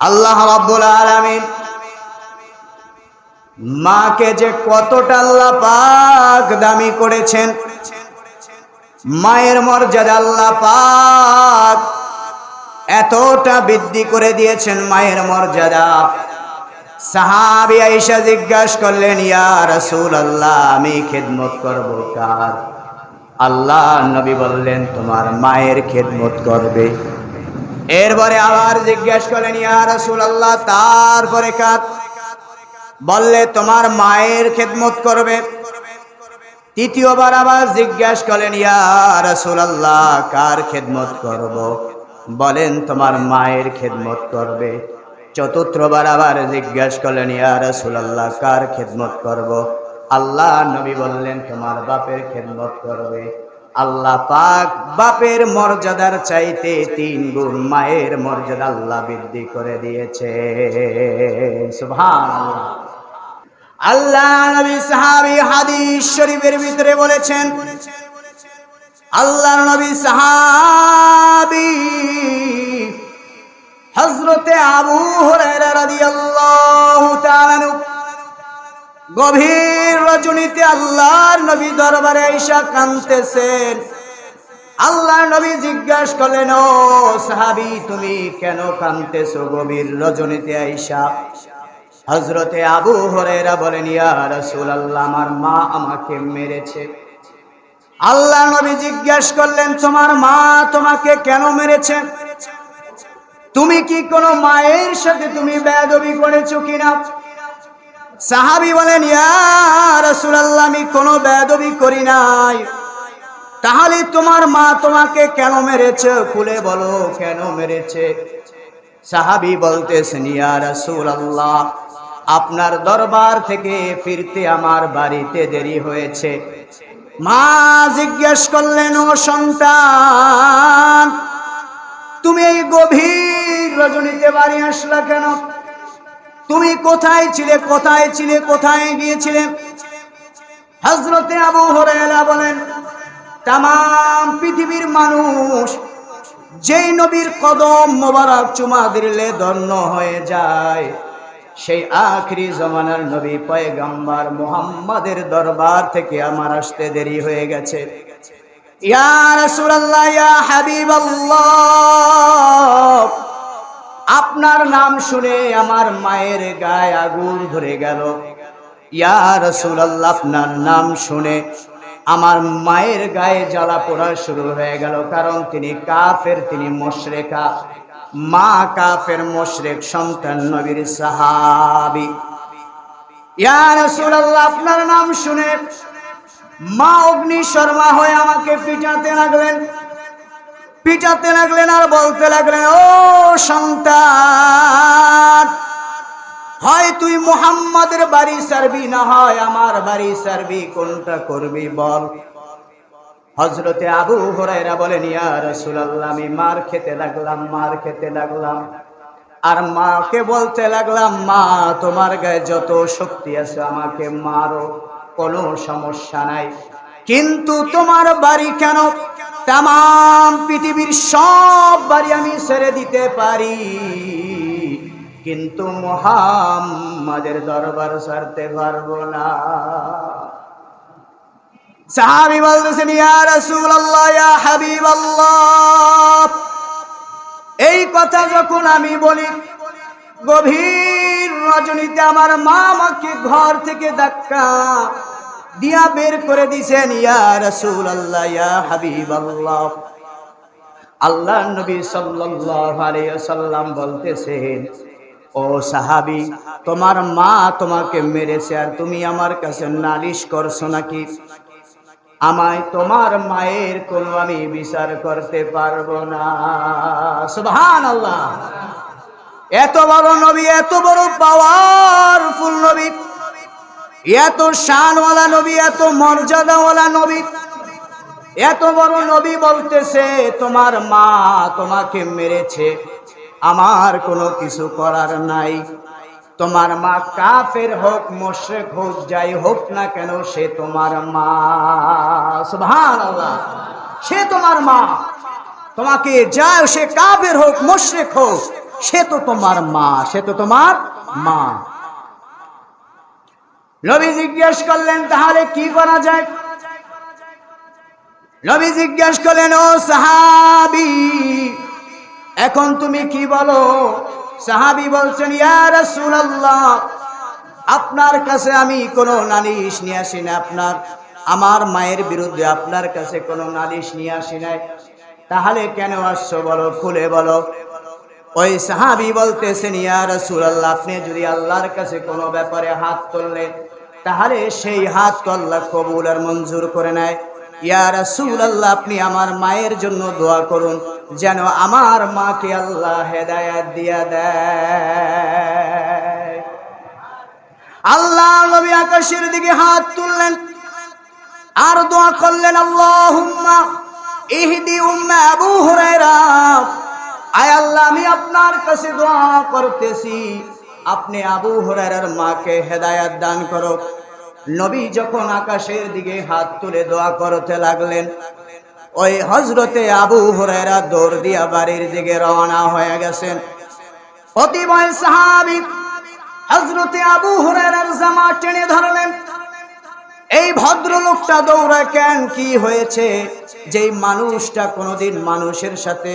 আল্লাহ রাব্বুল আলামিন মাকে যে কতটা আল্লাহ পাক দামি করেছেন, মায়ের মর্যাদা আল্লাহ পাক এতটা বৃদ্ধি করে দিয়েছেন মায়ের মর্যাদা। সাহাবি আইসা জিজ্ঞাসা করলেন, ইয়া রাসূল আল্লাহ আমি খেদমত করব কার? আল্লাহ নবী বললেন, তোমার মায়ের খেদমত করবে। এরপরে আবার জিজ্ঞেস করলেন, ইয়া রাসূল আল্লাহ তারপরে কার? বললে, তোমার মায়ের খেদমত করবে। তৃতীয়বার আবার জিজ্ঞাসা করলেন, ইয়া রাসূলুল্লাহ, কার খেদমত করব? বলেন, তোমার মায়ের খেদমত করবে। চতুর্থবার আবার জিজ্ঞাসা করলেন, ইয়া রাসূলুল্লাহ, কার খেদমত করব? আল্লাহ নবী বললেন, তোমার বাপের খেদমত করবে। আল্লাহ পাক বাপের মর্যাদার চাইতে তিন গুণ মায়ের মর্যাদা আল্লাহ বৃদ্ধি করে দিয়েছে। আল্লাহ নবী সাহাবী হাদিস শরীফের ভিতরে বলেছেন, আল্লাহ নবী সাহাবী হযরতে আবু হুরায়রা রাদিয়াল্লাহু তাআলা গভীর রজনীতে আল্লাহর নবী দরবারে আইসা কাঁদতেছেন। আল্লাহর নবী জিজ্ঞাসা করলেন, ও সাহাবী, তুমি কেন কাঁদতেছো গভীর রজনীতে আইসা হজরতে আবু হরেরা বলেন, ইয়া রাসূল আল্লাহ আমার মা আমাকে মেরেছে। আল্লাহ নবী জিজ্ঞাসা করলেন, তোমার মা তোমাকে কেন মেরেছে? তুমি কি কোনো মায়ের সাথে তুমি বেয়াদবি করেছ কিনা? সাহাবি বলেন আমি কোনো বেয়াদবি করি নাই। তাহলে তোমার মা তোমাকে কেন মেরেছে? খুলে বলো, কেন মেরেছে? সাহাবি বলতেছেন রাসূলুল্লাহ, আপনার দরবার থেকে ফিরতে আমার বাড়িতে দেরি হয়েছে। মা জিজ্ঞেস করলেন, ও সন্তান, তুমি এই গভীর রজনীতে বাড়ি আসলা কেন? তুমি কোথায় ছিলে কোথায় ছিলে, কোথায় গিয়েছিলে? হজরতে আবু হরেলা বলেন তাম পৃথিবীর মানুষ যেই নবীর কদম মোবারক চুমা দিলে ধন্য হয়ে যায়। সেই আখরি জমানার নবী পয়গম্বর মোহাম্মদের দরবার থেকে আমার আসতে দেরি হয়ে গেছে। ইয়া রাসূলুল্লাহ, ইয়া হাবিবাল্লাহ আপনার নাম শুনে আমার মায়ের গায়ে আগুন ধরে গেল। ইয়া রাসূলুল্লাহ, আপনার নাম শুনে আমার মায়ের গায়ে জ্বালা পোড়া শুরু হয়ে গেল, কারণ তিনি কাফের, তিনি মুশরিকা। মা কাফের, মুশরিক সন্তান নবীর সাহাবী। ইয়া রাসূলুল্লাহ, আপনার নাম শুনে মা অগ্নি শর্মা হয়ে আমাকে পিটাতে লাগলেন। পিটাতে লাগলেন আর বলতে লাগলেন, ও সন্তান, হয় তুই মুহাম্মাদের বাড়ি সারবি না হয় আমার বাড়ি সারবি কোনটা করবি বল? হজরতে আবু হরাইরা বলেন, ইয়া রাসূলুল্লাহ, আমি মার খেতে লাগলাম, মার খেতে লাগলাম। আর মাকে বলতে লাগলাম, মা, তোমার গায়ে যত শক্তি আছে আমাকে মারো, কোনো সমস্যা নাই। কিন্তু তোমার বাড়ি কেন তাম পৃথিবীর সব বাড়ি আমি ছেড়ে দিতে পারি। কিন্তু মোহাম্মদের দরবার ছাড়তে পারব না। সাহাবি বলতেছেন, ইয়া রাসূলুল্লাহ, ইয়া হাবিবাল্লাহ। এই কথা যখন আমি বলি, গভীর রজনীতে আমার মা আমাকে ঘর থেকে ধাক্কা দিয়া বের করে দিছেন, ইয়া রাসূলুল্লাহ, ইয়া হাবিবাল্লাহ। আল্লাহ নবী সাল্লাল্লাহু আলাইহি ওয়াসাল্লাম বলতেছেন, ও সাহাবী, তোমার মা তোমাকে মেরেছে আর তুমি আমার কাছে নালিশ করছ নাকি? আমায় তোমার মায়ের কোনো আমি বিচার করতে পারব না। সুবহানাল্লাহ। এত বড় নবী, এত বড় পাওয়ারফুল নবী। এত শানওয়ালা নবী, এত মর্যাদাওয়ালা নবী। এত বড় নবী বলতেছে, তোমার মা তোমাকে মেরেছে। আমার কোনো কিছু করার নাই। তোমার মা কাফের হোক, মোশেক হোক, যাই হোক না কেন, সে তোমার মা। সুবহানাল্লাহ। সে তোমার মা। তোমাকে যায় সে কাফের হোক, মোশেক হোক, সে তো তোমার মা, সে তো তোমার মা। নবী জিজ্ঞেস করলেন, তাহলে কি করা যায়? নবী জিজ্ঞেস করলেন, ও সাহাবি, এখন তুমি কি বলো? সাহাবি বলছেন, ইয়া রাসূলুল্লাহ, আপনার কাছে আমি কোনো নালিশ নিয়ে আসি না আপনার, আমার মায়ের বিরুদ্ধে আপনার কাছে কোনো নালিশ নিয়ে আসি নাই। তাহলে কেন আসছো বলো, খুলে বলো। ওই সাহাবি বলতেছেন, ইয়া রাসূলুল্লাহ, আপনি যদি আল্লাহর কাছে কোনো ব্যাপারে হাত তুললেন তাহলে সেই হাত তো আল্লাহ কবুল আর মঞ্জুর করে নেয়। ইয়া রাসূলুল্লাহ, আপনি আমার মায়ের জন্য দোয়া করুন, যেন আমার মাকে আল্লাহ হেদায়াত দিয়া দেয়। আল্লাহ নবী আকাশের দিকে হাত তুললেন, আর দোয়া করলেন, আল্লাহুম্মা ইহদি উম্মা আবু হুরায়রা, আয় আল্লাহ, আমি আপনার কাছে দোয়া করতেছি। আপনি আবু হুরায়রার মাকে হেদায়াত দান করো নবী যখন আকাশের দিকে হাত তুলে দোয়া করতে লাগলেন, ওই হজরতে আবু হুরায়রা দৌড় দিয়া বাড়ির দিকে রওনা হয়ে গেছেন। অতিবয় সাহাবি হজরতে আবু হুরায়রার জামা টেনে ধরলেন। এই ভদ্রলোকটা দৌড়া কেন কি হয়েছে? যেই মানুষটা কোনোদিন মানুষের সাথে,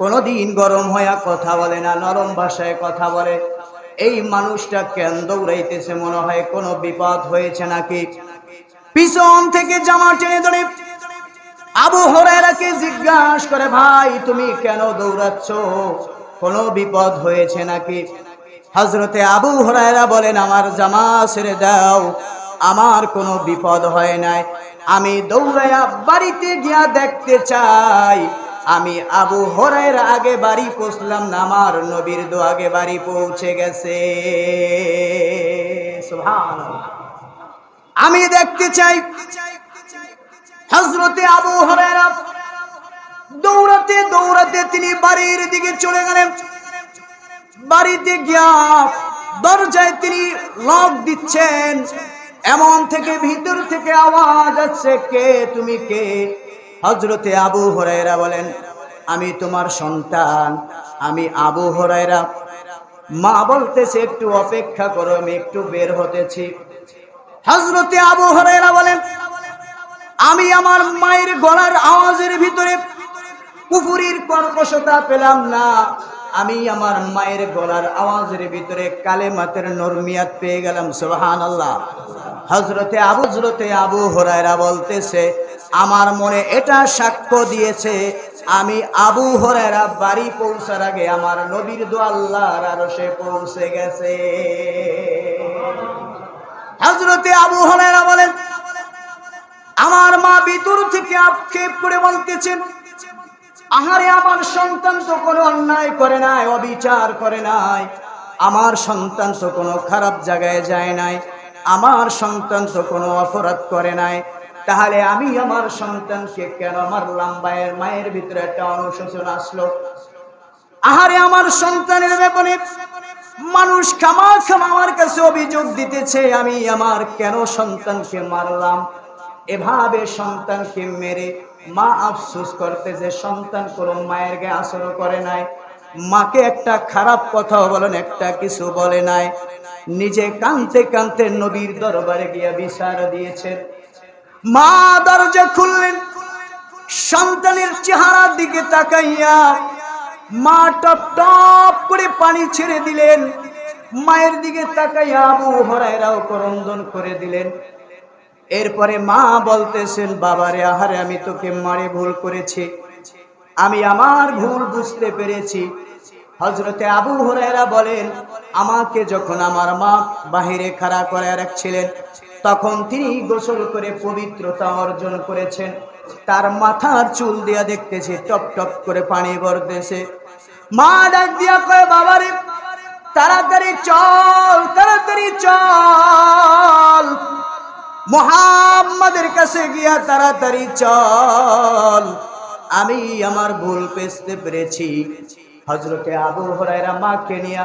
কোনোদিন গরম হইয়া কথা বলে না, নরম ভাষায় কথা বলে। এই মানুষটা কেন দৌড়াইতেছে মনে হয় কোনো বিপদ হয়েছে নাকি? পিছন থেকে জামা টেনে ধরে আবু হরাইরাকে জিজ্ঞাসা করে, ভাই, তুমি কেন দৌড়াচ্ছ? কোনো বিপদ হয়েছে নাকি? হজরতে আবু হরাইরা বলেন, আমার জামা ছেড়ে দাও, আমার কোনো বিপদ হয় নাই। আমি দৌড়াইয়া বাড়িতে গিয়া দেখতে চাই। আমি আবু হরাইরা আগে বাড়ি পৌঁছলাম না, আমার নবীর দো আগে বাড়ি পৌঁছে গেছে। আমি দেখতে চাই হজরতে আবু হরাইরা দৌড়াতে দৌড়াতে তিনি বাড়ির দিকে চলে গেলেন। বাড়িতে গিয়া দরজায় তিনি লক দিচ্ছেন। এমন থেকে ভিতর থেকে আওয়াজ আসছে, কে, তুমি কে? হজরতে আবু হরাইরা বলেন, আমি তোমার সন্তান, আমি আবু হরাইরা মা বলতেছে, একটু অপেক্ষা করো, আমি একটু বের হতেছি। হজরতে আবু হরাইরা বলেন, আমি আমার মায়ের গলার আওয়াজের ভিতরে কুফুরির কর্কশতা পেলাম না। আমি আমার মায়ের গলার আওয়াজের ভিতরে কালে মাতের নরমিয়াত পেয়ে গেলাম সোহান আল্লাহ হজরতে আবু হজরতে আবু হরাইরা বলতেছে আমার মনে এটা সাক্ষ্য দিয়েছে, আমি আবু হরেরা বাড়ি পৌঁছার আগে আমার নবীর দো আল্লাহর আরও সে পৌঁছে গেছে। হজরতে আবু হরাইরা বলেন, আমার মা ভিতর থেকে আক্ষেপ করে বলতেছেন, আহারে আমার সন্তান তো কোনো অন্যায় করে নাই, অবিচার করে নাই, আমার সন্তান তো কোনো খারাপ জায়গায় যায় নাই, আমার সন্তান তো কোনো অপরাধ করে নাই তাহলে আমি আমার সন্তানকে কেন মারলাম? মায়ের মায়ের ভিতরে একটা অনুশোচনা আসলো। আহারে, আমার সন্তানের ব্যাপারে মানুষ খামা খামা আমার কাছে অভিযোগ দিতেছে, আমি আমার কেন সন্তানকে মারলাম? এভাবে সন্তানকে মেরে মা আফসোস করতে যে সন্তান কোনো মায়ের গায়ে আসর করে নাই। মাকে একটা খারাপ কথা বলেন, একটা কিছু বলে নাই। নিজে কানতে কানতে নবীর দরবারে গিয়া বিচার দিয়েছেন। মা দরজা খুললেন, সন্তানের চেহারার দিকে তাকাইয়া মা টপ টপ করে পানি ছেড়ে দিলেন। মায়ের দিকে তাকাইয়া আবু হরাইরাও করন্দন করে দিলেন। এরপরে মা বলতেছেন, বাবারে, আহারে, আমি তোকে মারে ভুল করেছি। আমি আমার ভুল বুঝতে পেরেছি। হজরতে আবু হরাইরা বলেন, আমাকে যখন আমার মা বাহিরে খাড়া করে রাখছিলেন তখন তিনি গোসল করে পবিত্রতা অর্জন করেছেন। তার মাথার চুল দিয়া দেখতেছে, টপ টপ করে পানি ভরতেছে। মা ডাক দিয়া কয় বাবারে তাড়াতাড়ি চল তাড়াতাড়ি চল। মোহাম্মদের কাছে গিয়া তাড়াতাড়ি চল। আমি আমার ভুল পেছতে পেরেছি। হজরতে আবু হরাইরা মাকে নিয়া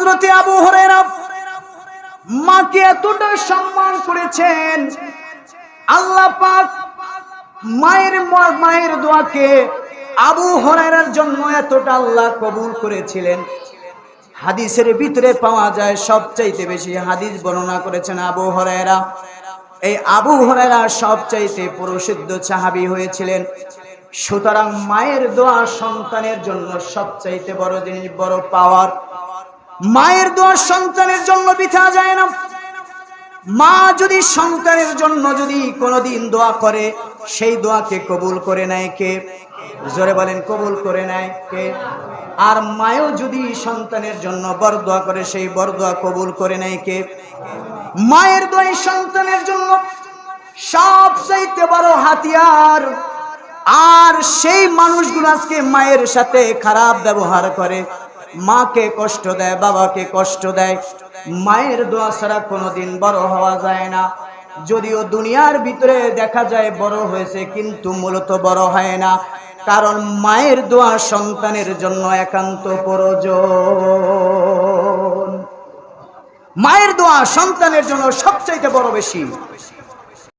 হজরতে আবু হরেরা মাকে এতটা সম্মান করেছেন, আল্লাহ পাক মায়ের মায়ের দোয়াকে আবু হরাইরার জন্য এতটা আল্লাহ কবুল করেছিলেন। হাদিসের ভিতরে পাওয়া যায় সবচাইতে বেশি হাদিস বর্ণনা করেছেন আবু হরাইরা এই আবু হরাইরা সবচাইতে প্রসিদ্ধ সাহাবী হয়েছিলেন। সুতরাং মায়ের দোয়া সন্তানের জন্য সবচাইতে বড় জিনিস, বড় পাওয়ার। মায়ের দোয়া সন্তানের জন্য বিথা যায় না। মা যদি সন্তানের জন্য যদি কোনোদিন দোয়া করে, সেই দোয়াকে কবুল করে নেয় কে? জোরে বলেন, কবুল করে নেয় কে? আর মায়ও যদি সন্তানের জন্য বর দোয়া করে, সেই বর দোয়া কবুল করে নেয় কে? মায়ের দোয়াই সন্তানের জন্য সব চাইতে বড় হাতিয়ার। আর সেই মানুষগুলো আজকে মায়ের সাথে খারাপ ব্যবহার করে। মাকে কষ্ট দেয়, বাবাকে কষ্ট দেয়। মায়ের দোয়া ছাড়া কোনোদিন বড় হওয়া যায় না। যদিও দুনিয়ার ভিতরে দেখা যায় বড় হয়েছে, কিন্তু মূলত বড় হয় না। কারণ মায়ের দোয়া সন্তানের জন্য একান্ত প্রয়োজন। মায়ের দোয়া সন্তানের জন্য সবচাইতে বড় বেশি।